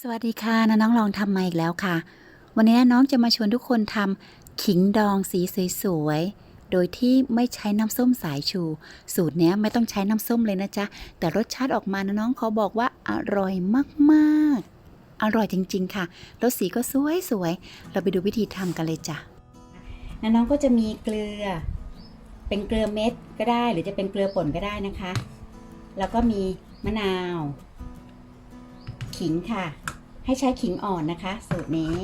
สวัสดีค่ะนะน้องลองทำมาอีกแล้วค่ะ วันนี้น้องจะมาชวนทุกคนทำขิงดองสีสวยๆ โดยที่ไม่ใช้น้ำส้มสายชู สูตรนี้ไม่ต้องใช้น้ำส้มเลยนะจ๊ะ แต่รสชาติออกมานะน้องเขาบอกว่าอร่อยมากๆ อร่อยจริง ๆ ค่ะรสสีก็สวยๆ เราไปดูวิธีทำกันเลยจ้ะนะน้องก็จะมีเกลือ เป็นเกลือเม็ดก็ได้ หรือจะเป็นเกลือป่นก็ได้นะคะ แล้วก็มีมะนาว ขิงค่ะ ให้ใช้ขิงอ่อนนะคะ สูตรนี้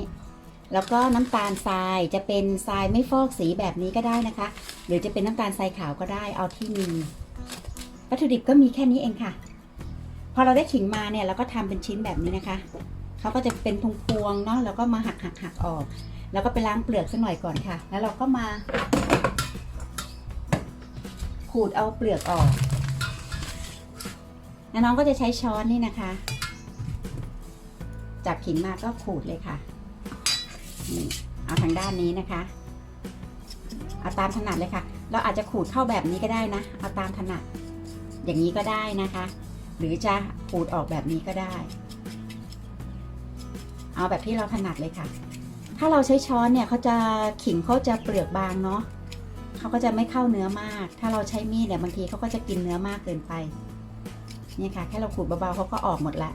แล้วก็น้ำตาลทรายจะเป็นทรายไม่ฟอกสีแบบนี้ก็ได้นะคะ หรือจะเป็นน้ำตาลทรายขาวก็ได้เอาที่มีวัตถุดิบก็มีแค่นี้เองค่ะ พอเราได้ขิงมาเนี่ยเราก็ทำเป็นชิ้นแบบนี้นะคะเขาก็จะเป็นพวงๆเนาะแล้วก็มาหักหักหักออก แล้วก็ไปล้างเปลือกสักหน่อยก่อนค่ะ แล้วเราก็มา ขูดเอาเปลือกออกน้องก็จะใช้ช้อนนี่นะคะ จับขิงมาก็ขูดเลยค่ะนี่เอาทางด้านนี้นะคะ เอาตามถนัดเลยค่ะ เราอาจจะขูดเข้าแบบนี้ก็ได้นะ เอาตามถนัด อย่างนี้ก็ได้นะคะ หรือจะขูดออกแบบนี้ก็ได้ เอาแบบที่เราถนัดเลยค่ะ ถ้าเราใช้ช้อนเนี่ยเขาจะขิงเขาจะเปลือกบางเนาะเขาก็จะไม่เข้าเนื้อมาก ถ้าเราใช้มีดเนี่ยบางทีเขาก็จะกินเนื้อมากเกินไปเนี่ยค่ะ แค่เราขูดเบาๆเขาก็ออกหมดละ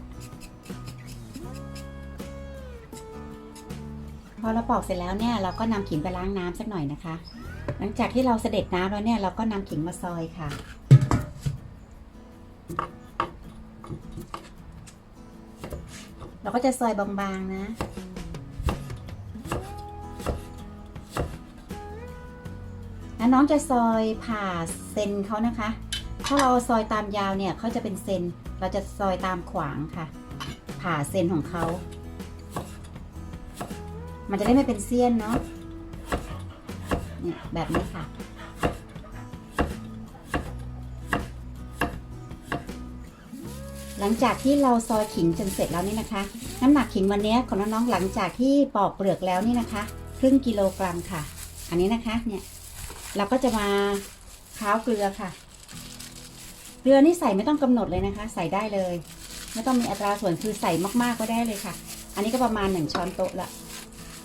อเราปอกเสร็จแล้วเนี่ยเราก็นำขิงไปล้างน้ำสักหน่อยนะคะ หลังจากที่เราเสด็จน้ำแล้วเนี่ยเราก็นำขิงมาซอยค่ะ เราก็จะซอยบางๆนะแล้วน้องจะซอยผ่าเซนเขานะคะ ถ้าเราซอยตามยาวเนี่ยเขาจะเป็นเซน เราจะซอยตามขวางค่ะ ผ่าเซนของเขา มันจะได้ไม่เป็นเสี้ยนเนาะเนี่ยแบบนี้ค่ะ หลังจากที่เราซอยขิงจนเสร็จแล้วนี่นะคะ น้ำหนักขิงวันนี้ของน้องๆหลังจากที่ปอกเปลือกแล้วนี่นะคะ ครึ่งกิโลกรัมค่ะ อันนี้นะคะเนี่ยเราก็จะมาค้าวเกลือค่ะ เกลือนี่ใส่ไม่ต้องกำหนดเลยนะคะ ใส่ได้เลย ไม่ต้องมีอัตราส่วนคือใส่มากๆก็ได้เลยค่ะ อันนี้ก็ประมาณหนึ่งช้อนโต๊ะละ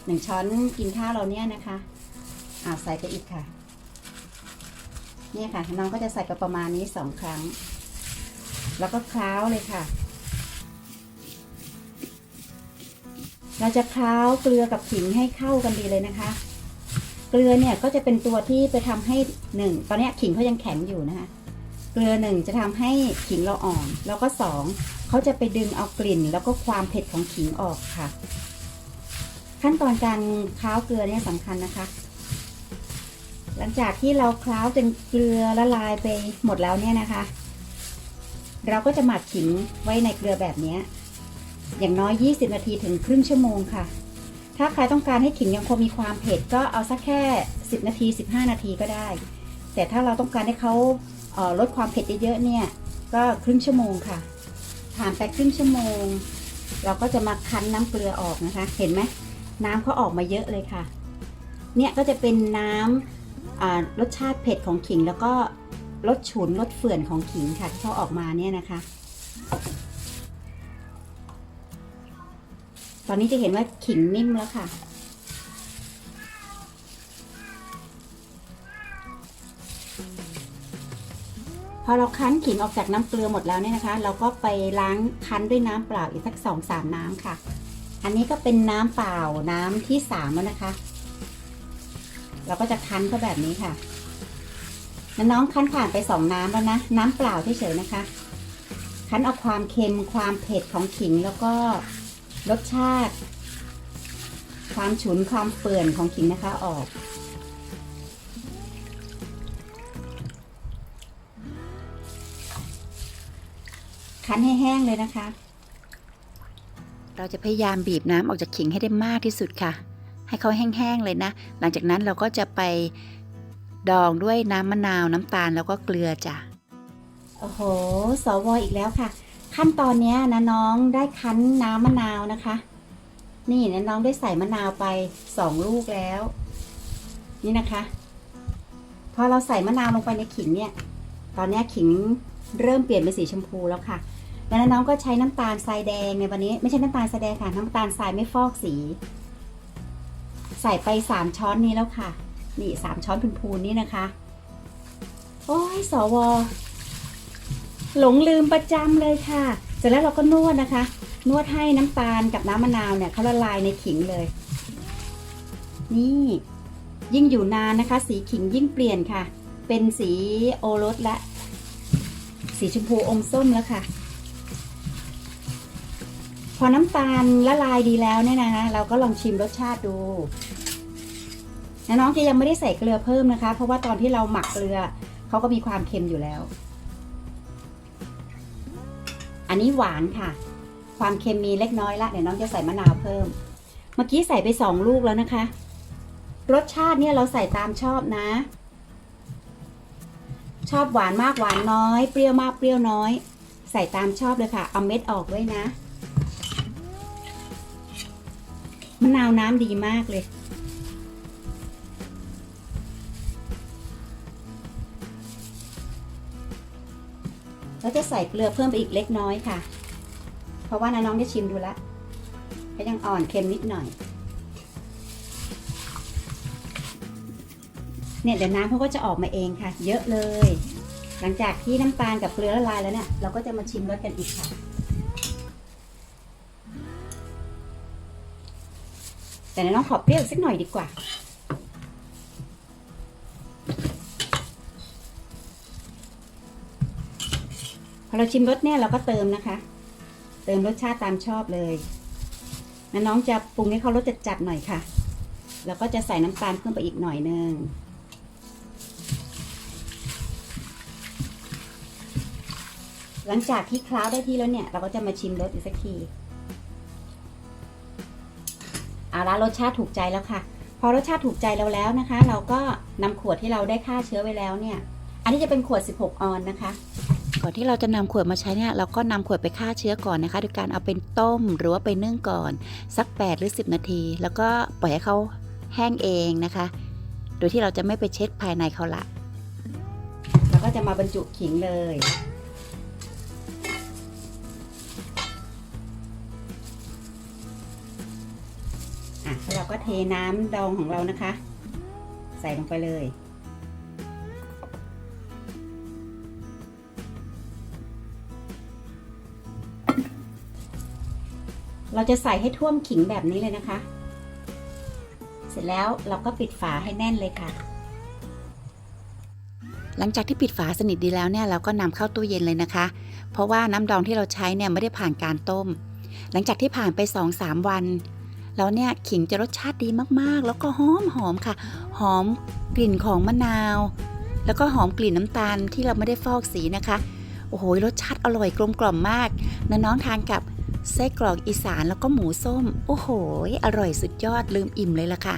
หนึ่งช้อนกินข้าวเราเนี่ยนะคะอ่าใส่ไปอีกค่ะ เนี่ยค่ะน้องก็จะใส่ไปประมาณนี้สองครั้ง แล้วก็คล้าวเลยค่ะ เราจะคล้าวเกลือกับขิงให้เข้ากันดีเลยนะคะ เกลือเนี่ยก็จะเป็นตัวที่ไปทำให้หนึ่งตอนนี้ขิงเขายังแข็งอยู่นะคะเกลือหนึ่งจะทำให้ขิงเราอ่อน แล้วก็สองเขาจะไปดึงเอากลิ่น แล้วก็ความเผ็ดของขิงออกค่ะ ขั้นตอนการคล้าเกลือเนี่ยสำคัญนะคะ หลังจากที่เราคล้าจนเกลือละลายไปหมดแล้วเนี่ยนะคะ เราก็จะหมักขิงไว้ในเกลือแบบนี้ อย่างน้อย 20 นาทีถึงครึ่งชั่วโมงค่ะ ถ้าใครต้องการให้ขิงยังคงมีความเผ็ดก็เอาสักแค่ 10 นาที 15 นาทีก็ได้ แต่ถ้าเราต้องการให้เขาเอ่อลดความเผ็ดเยอะๆเนี่ย ก็ครึ่งชั่วโมงค่ะ ผ่านไปครึ่งชั่วโมง เราก็จะมาคั้นน้ำเกลือออกนะคะ เห็นไหม น้ำเขาออกมาเยอะเลยค่ะ เนี่ยก็จะเป็นน้ำรสชาติเผ็ดของขิง แล้วก็รสฉุนรสเฟื่อนของขิงค่ะที่เขาออกมาเนี่ยนะคะ ตอนนี้จะเห็นว่าขิงนิ่มแล้วค่ะพอเราคั้นขิงออกจากน้ำเกลือหมดแล้วเนี่ยนะคะ เราก็ไปล้างคั้นด้วยน้ำเปล่าอีกสักสองสามน้ำค่ะ อันนี้ก็เป็นน้ำเปล่าน้ำที่สามแล้วนะคะ เราก็จะคั้นก็แบบนี้ค่ะน้องคั้นผ่านไปสองน้ำแล้วนะ น้ำเปล่าเฉยๆนะคะ คั้นเอาความเค็มความเผ็ดของขิงแล้วก็รสชาติ ความฉุนความเปื่อนของขิงนะคะออกคั้นให้แห้งเลยนะคะ เราจะพยายามบีบน้ำออกจากขิงให้ได้มากที่สุดค่ะ ให้เขาแห้งๆเลยนะ หลังจากนั้นเราก็จะไปดองด้วยน้ำมะนาวน้ำตาลแล้วก็เกลือจ้ะ โอ้โห สวอีกแล้วค่ะ ขั้นตอนนี้นะน้องได้คั้นน้ำมะนาวนะคะ นี่นะน้องได้ใส่มะนาวไปสองลูกแล้ว นี่นะคะ พอเราใส่มะนาวลงไปในขิงเนี่ย ตอนนี้ขิงเริ่มเปลี่ยนเป็นสีชมพูแล้วค่ะ แล้วน้องก็ใช้น้ำตาลทรายแดงในวันนี้ไม่ใช่น้ำตาลทรายแดงค่ะ น้ำตาลทรายไม่ฟอกสี ใส่ไปสามช้อนนี้แล้วค่ะ นี่สามช้อนพูนๆนี่นะคะ โอ้ยสวหลงลืมประจำเลยค่ะ เสร็จแล้วเราก็นวดนะคะ นวดให้น้ำตาลกับน้ำมะนาวเนี่ยเขาละลายในขิงเลย นี่ยิ่งอยู่นานนะคะ สีขิงยิ่งเปลี่ยนค่ะ เป็นสีโอรสและ สีชมพูอมส้มแล้วค่ะ พอน้ำตาลละลายดีแล้วเนี่ยนะคะเราก็ลองชิมรสชาติดูนะน้องจะยังไม่ได้ใส่เกลือเพิ่มนะคะ เพราะว่าตอนที่เราหมักเกลือเขาก็มีความเค็มอยู่แล้ว อันนี้หวานค่ะ ความเค็มมีเล็กน้อยละเดี๋ยวน้องจะใส่มะนาวเพิ่ม เมื่อกี้ใส่ไปสองลูกแล้วนะคะ รสชาติเนี่ยเราใส่ตามชอบนะ ชอบหวานมากหวานน้อย เปรี้ยวมากเปรี้ยวน้อย ใส่ตามชอบเลยค่ะ เอาเม็ดออกด้วยนะะนาวน้ำดีมากเลย แล้วจะใส่เกลือเพิ่มไปอีกเล็กน้อยค่ะ เพราะว่าน้าน้องได้ชิมดูแล้วก็ยังอ่อนเค็มนิดหน่อย เนี่ยเดี๋ยวน้ำเขาก็จะออกมาเองค่ะ เยอะเลย หลังจากที่น้ำตาลกับเกลือละลายแล้วเนี่ย เราก็จะมาชิมรสกันอีกค่ะ แต่น้องขอเปรี้ยวสักหน่อยดีกว่า พอเราชิมรสเนี่ยเราก็เติมนะคะ เติมรสชาติตามชอบเลยนะน้องจะปรุงให้เขารสจัดๆหน่อยค่ะ แล้วก็จะใส่น้ำตาลเพิ่มไปอีกหน่อยนึงหลังจากที่คล้าได้ที่แล้วเนี่ย เราก็จะมาชิมรสอีกสักที เอาละรสชาติถูกใจแล้วค่ะ พอรสชาติถูกใจเราแล้วนะคะ เราก็นำขวดที่เราได้ฆ่าเชื้อไว้แล้วเนี่ย อันนี้จะเป็นขวด 16 ออนนะคะก่อนที่เราจะนำขวดมาใช้เนี่ยเราก็นำขวดไปฆ่าเชื้อก่อนนะคะโดยการเอาเป็นต้มหรือว่าไปนึ่งก่อนสัก 8 หรือ 10 นาที แล้วก็ปล่อยให้เขาแห้งเองนะคะ โดยที่เราจะไม่ไปเช็ดภายในเขาละแล้วก็จะมาบรรจุขิงเลย ก็เทน้ำดองของเรานะคะ ใส่ลงไปเลย เราจะใส่ให้ท่วมขิงแบบนี้เลยนะคะ เสร็จแล้วเราก็ปิดฝาให้แน่นเลยค่ะ หลังจากที่ปิดฝาสนิทดีแล้วเนี่ยเราก็นำเข้าตู้เย็นเลยนะคะ เพราะว่าน้ำดองที่เราใช้เนี่ยไม่ได้ผ่านการต้ม หลังจากที่ผ่านไป 2-3 วัน แล้วเนี่ยขิงจะรสชาติดีมากๆ แล้วก็หอมหอมค่ะ หอมกลิ่นของมะนาว แล้วก็หอมกลิ่นน้ำตาลที่เราไม่ได้ฟอกสีนะคะ โอ้โหรสชาติอร่อยกลมกล่อมมากน,น้องทานกับไส้กรอกอีสานแล้วก็หมูส้ม โอ้โห อร่อยสุดยอดลืมอิ่มเลยล่ะค่ะ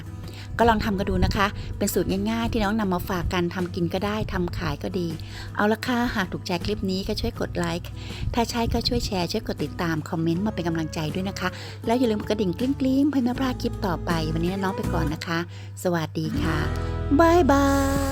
ก็ลองทำกันดูนะคะ เป็นสูตรง่ายๆ ที่น้องนำมาฝากกันทำกินก็ได้ทำขายก็ดี เอาละค่ะ หากถูกใจคลิปนี้ก็ช่วยกดไลค์ ถ้าใช่ก็ช่วยแชร์ ช่วยกดติดตาม คอมเมนต์มาเป็นกำลังใจด้วยนะคะ แล้วอย่าลืมกดกระดิ่งกลิ้งๆเพื่อไม่พลาดคลิปต่อไป วันนี้น้องไปก่อนนะคะ สวัสดีค่ะบายบาย